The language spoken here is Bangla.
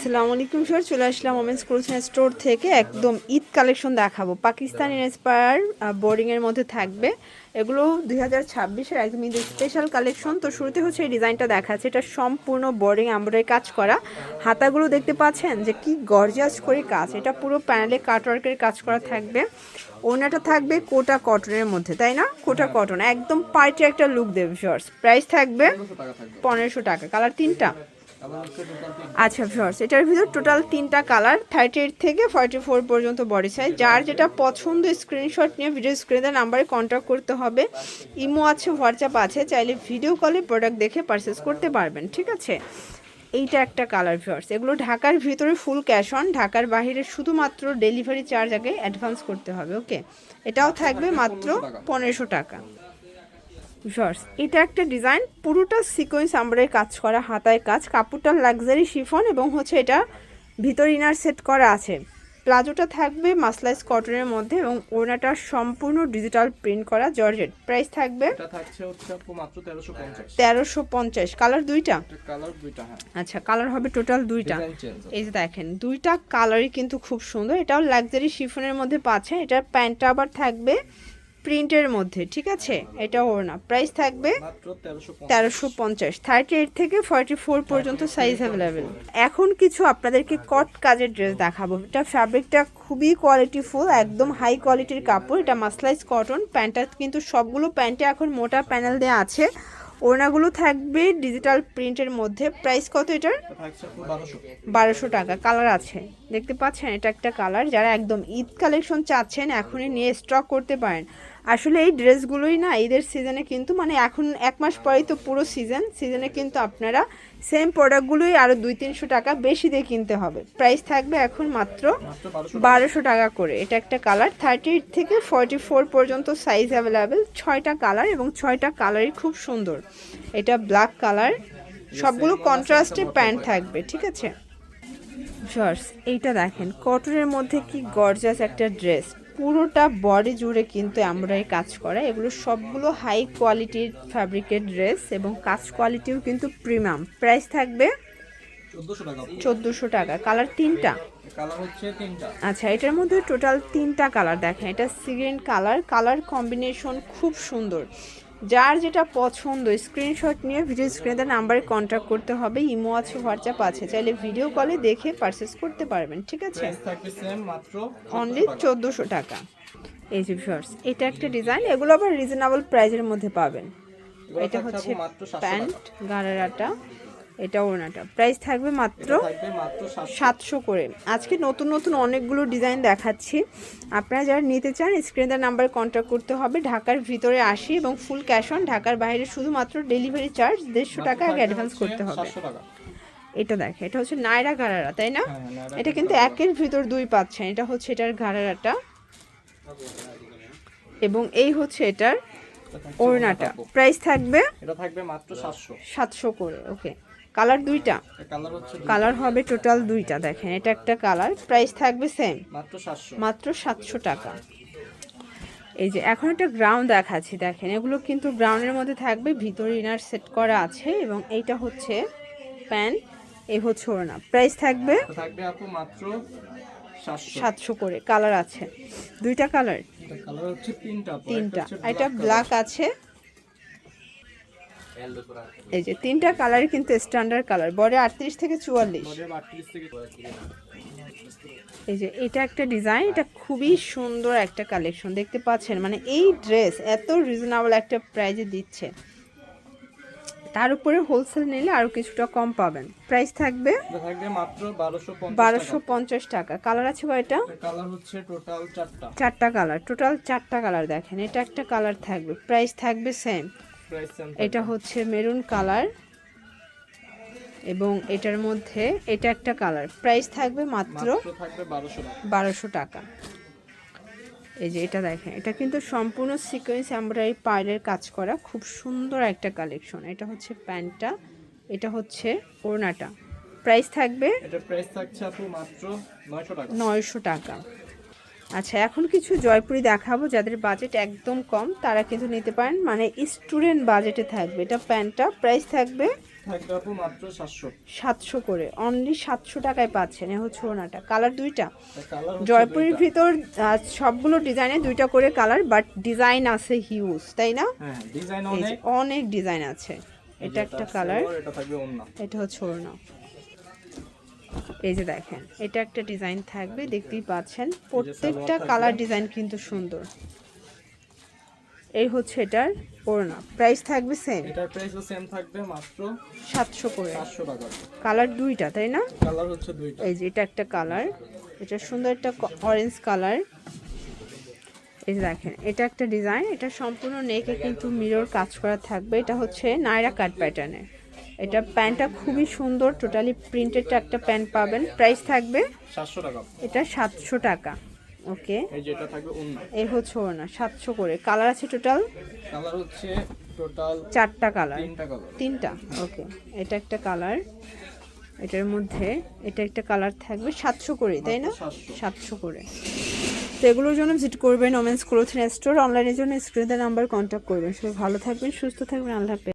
আসসালামু আলাইকুম স্যার চলে আসলাম ওমেন্স ক্লোথিং স্টোর থেকে। একদম ঈদ কালেকশন দেখাবো। পাকিস্তানি ইন্সপায়ার বোর্ডিংয়ের মধ্যে থাকবে। এগুলো দুই হাজার ছাব্বিশের একদম ঈদের স্পেশাল কালেকশন তো শুরুতে হচ্ছে এই ডিজাইনটা দেখাচ্ছে। এটা সম্পূর্ণ বোর্ডিং এমব্রয়ডারি কাজ করা। হাতাগুলো দেখতে পাচ্ছেন যে কি গর্জিয়াস করে কাজ। এটা পুরো প্যানেলে কাটওয়ার্কের কাজ করা থাকবে। ওনাটা থাকবে কোটা কটনের মধ্যে, তাই না? কোটা কটন একদম পার্টি একটা লুক দেবে শর্টস প্রাইস থাকবে পনেরোশো টাকা। কালার তিনটা? আচ্ছা ভিউয়ার্স এটার ভিতর টোটাল তিনটা কালার থার্টি এইট থেকে ফর্টি ফোর পর্যন্ত বডি সাইজ যার যেটা পছন্দ স্ক্রিনশট নিয়ে ভিডিও স্ক্রিনের নাম্বারে কন্ট্যাক্ট করতে হবে। ইমো আছে হোয়াটসঅ্যাপ আছে, চাইলে ভিডিও কলে প্রোডাক্ট দেখে পারচেস করতে পারবেন, ঠিক আছে? এইটা একটা কালার ভিউয়ার্স এগুলো ঢাকার ভিতরে ফুল ক্যাশ অন ঢাকার বাইরে শুধুমাত্র ডেলিভারি চার্জ আগে অ্যাডভান্স করতে হবে ওকে এটাও থাকবে মাত্র পনেরোশো টাকা। শর্টস এটা একটা ডিজাইন পুরোটা সিকোয়েন্স আমরাই কাজ করা হাতায় কাজ কাপড়টা লাক্সারি শিফন এবং হচ্ছে এটা ভিতর ইনার সেট করা আছে। প্লাজোটা থাকবে মাসলাইজ কটনের মধ্যে এবং ওনাটা সম্পূর্ণ ডিজিটাল প্রিন্ট করা জর্জেট। প্রাইস থাকবে তেরোশো পঞ্চাশ। কালার দুইটা? কালার দুইটা হ্যাঁ। আচ্ছা কালার হবে টোটাল দুইটা। এই যে দেখেন দুইটা কালারই কিন্তু খুব সুন্দর। এটাও লাক্সারি শিফনের মধ্যে পাচ্ছে। এটার প্যান্টটা আবার থাকবে প্রিন্টের মধ্যে ঠিক আছে? এটা ওড়না প্রাইস থাকবে তেরোশো তেরোশো পঞ্চাশ। থার্টি এইট থেকে ফর্টি ফোর পর্যন্ত সাইজ অ্যাভেলেবেল এখন কিছু আপনাদেরকে কট কাজের ড্রেস দেখাবো। এটা ফ্যাব্রিকটা খুবই কোয়ালিটি ফুল একদম হাই কোয়ালিটির কাপড়। এটা মাসলাইজ কটন প্যান্টটা কিন্তু সবগুলো প্যান্টে এখন মোটা প্যানেল দেওয়া আছে। ওড়নাগুলো থাকবে ডিজিটাল প্রিন্টের মধ্যে। প্রাইস কত এটার? বারোশো টাকা। কালার আছে। দেখতে পাচ্ছেন, এটা একটা কালার যারা একদম ঈদ কালেকশন চাচ্ছেন, এখনই নিয়ে স্টক করতে পারেন। আসলে এই ড্রেসগুলোই না ঈদের সিজনে কিন্তু মানে এখন এক মাস পরেই তো পুরো সিজন, সিজনে কিন্তু আপনারা সেম প্রোডাক্টগুলোই আরও দুই তিনশো টাকা বেশি দিয়ে কিনতে হবে। প্রাইস থাকবে এখন মাত্র বারোশো টাকা করে। এটা একটা কালার থার্টি এইট থেকে ফর্টি ফোর পর্যন্ত সাইজ অ্যাভেলেবেল ছয়টা কালার এবং ছয়টা কালারই খুব সুন্দর। এটা ব্ল্যাক কালার সবগুলো কন্ট্রাস্টে প্যান্ট থাকবে, ঠিক আছে? শর্টস এইটা দেখেন, কটনের মধ্যে কি গর্জাস একটা ড্রেস পুরোটা বডি জুড়ে কিন্তু এমব্রয়ডারি কাজ করা। এগুলো সবগুলো হাই কোয়ালিটির ফ্যাব্রিকের ড্রেস এবং কাজ কোয়ালিটিও কিন্তু প্রিমিয়াম প্রাইস থাকবে চোদ্দোশো টাকা। কালার তিনটা? কালার হচ্ছে তিনটা। আচ্ছা এটার মধ্যে টোটাল তিনটা কালার দেখেন। এটা সিগ্রিন কালার কালার কম্বিনেশন খুব সুন্দর। যার যেটা পছন্দ স্ক্রিনশট নিয়ে ভিডিও স্ক্রিনে নাম্বারে কন্ট্যাক্ট করতে হবে। ইমো আছে হোয়াটসঅ্যাপ আছে। চাইলে ভিডিও কলে দেখে পারচেস করতে পারবেন ঠিক আছে? অনলি চোদ্দোশো টাকা। এই যে শর্টস এটা একটা ডিজাইন এগুলো আবার রিজনেবল প্রাইজের মধ্যে পাবেন। এটা হচ্ছে প্যান্ট গারারাটা। এটা ওনাটা। প্রাইস থাকবে মাত্র সাতশো। করে। আজকে নতুন নতুন অনেকগুলো ডিজাইন দেখাচ্ছি। আপনারা যারা নিতে চান স্ক্রিনের নাম্বারে কন্ট্যাক্ট করতে হবে। ঢাকার ভিতরে আসি এবং ফুল ক্যাশ অন ঢাকার বাইরে শুধুমাত্র ডেলিভারি চার্জ দেড়শো টাকা আগে অ্যাডভান্স করতে হবে। এটা দেখে এটা হচ্ছে নায়রা গারারা তাই না? হ্যাঁ, এটা কিন্তু একের ভিতর দুই পাচ্ছেন। এটা হচ্ছে এটার গারারাটা এবং এই হচ্ছে এটার ওড়নাটা। প্রাইস থাকবে এটা থাকবে মাত্র সাতশো। সাতশো করে ওকে কালার দুইটা? কালার হবে টোটাল দুইটা দেখেন এটা একটা কালার প্রাইস থাকবে সেম মাত্র সাতশো। টাকা। এই যে এখন একটা গ্রাউন্ড দেখাচ্ছি দেখেন এগুলো কিন্তু গ্রাউন্ডের মধ্যে থাকবে ভিতরে ইনার সেট করা আছে এবং এইটা হচ্ছে প্যান্ট এই হচ্ছে ওড়না। প্রাইস থাকবে? থাকবে আপু মাত্র সাতশো। করে কালার আছে। দুইটা কালার তিনটা এটা ব্ল্যাক আছে। এই যে তিনটা কালার কিন্তু স্ট্যান্ডার্ড কালার বডি আটত্রিশ থেকে চুয়াল্লিশ। color, 38 থেকে এই যে এটা একটা ডিজাইন এটা খুবই সুন্দর একটা কালেকশন দেখতে পাচ্ছেন মানে এই ড্রেস এত রিজনেবল একটা প্রাইজে দিচ্ছে। তার উপরে হোলসেল নিলে আরও কিছুটা কম পাবেন। প্রাইস থাকবে থাকবে মাত্র বারোশো পঞ্চাশ টাকা। কালার আছে কয়টা কালার হচ্ছে টোটাল চারটা। চারটা কালার টোটাল চারটা কালার দেখেন। এটা একটা কালার থাকবে। প্রাইস থাকবে সেম এটা হচ্ছে মেরুন কালার এবং এটার মধ্যে এটা একটা কালার। প্রাইস থাকবে মাত্র বারোশো টাকা। এই যে এটা দেখেন এটা কিন্তু সম্পূর্ণ সিকোয়েন্স এমব্রয়ডারি পার্লের কাজ করা খুব সুন্দর একটা কালেকশন এটা হচ্ছে প্যান্টটা এটা হচ্ছে ওড়নাটা। প্রাইস থাকবে এটা প্রাইস থাকছে আপু মাত্র নয়শো টাকা। নয়শো টাকা। আচ্ছা এখন কিছু জয়পুরি দেখাবো যাদের বাজেট একদম কম তারা কিন্তু নিতে পারেন। মানে স্টুডেন্ট বাজেটে থাকবে। এটা প্যান্টটা প্রাইস থাকবে সাতশো। করে। অনলি সাতশো টাকায় পাচ্ছেন। হচ্ছে ওনাটা কালার দুইটা? কালার জয়পুরের ভিতর সবগুলো ডিজাইনে দুইটা করে কালার বাট ডিজাইন আছে হিউজ তাই না? হ্যাঁ ডিজাইন এই যে অনেক। ডিজাইন আছে। এটা একটা কালার এটা এটা হচ্ছে ওড়না। এই যে দেখেন এটা একটা ডিজাইন থাকবে দেখতেই পাচ্ছেন। প্রত্যেকটা কালার ডিজাইন কিন্তু সুন্দর। এই হচ্ছে এটার ওড়না। প্রাইস থাকবে সেম এটার প্রাইসও সেম থাকবে মাত্র সাতশো করে। সাতশো টাকা কালার দুইটা তাই না? কালার হচ্ছে দুইটা। এই যে এটা একটা কালার। এটা সুন্দর একটা অরেঞ্জ কালার। এই যে দেখেন এটা একটা ডিজাইন এটা সম্পূর্ণ নেকে কিন্তু মিরর কাজ করা থাকবে। এটা হচ্ছে নায়রা কাট প্যাটার্নের এটা প্যান্টটা খুবই সুন্দর টোটালি প্রিন্টেডটা একটা প্যান্ট পাবেন। প্রাইস থাকবে সাতশো টাকা। এটা সাতশো টাকা। ওকে এই যে এটা থাকবে অন্য এই হচ্ছে ওর না সাতশো করে। কালার আছে টোটাল কালার হচ্ছে টোটাল চারটা কালার তিনটা কালার তিনটা? ওকে এটা একটা কালার এটার মধ্যে এটা একটা কালার থাকবে সাতশো করে তাই না? সাতশো। সাতশো করে। তো এগুলোর জন্য ভিজিট করবেন ওমেন্স ক্লোথিং স্টোর অনলাইনের জন্য স্ক্রিনের নাম্বার কন্ট্যাক্ট করবেন। সবাই ভালো থাকবেন সুস্থ থাকবেন। আল্লাহ হাফেজ।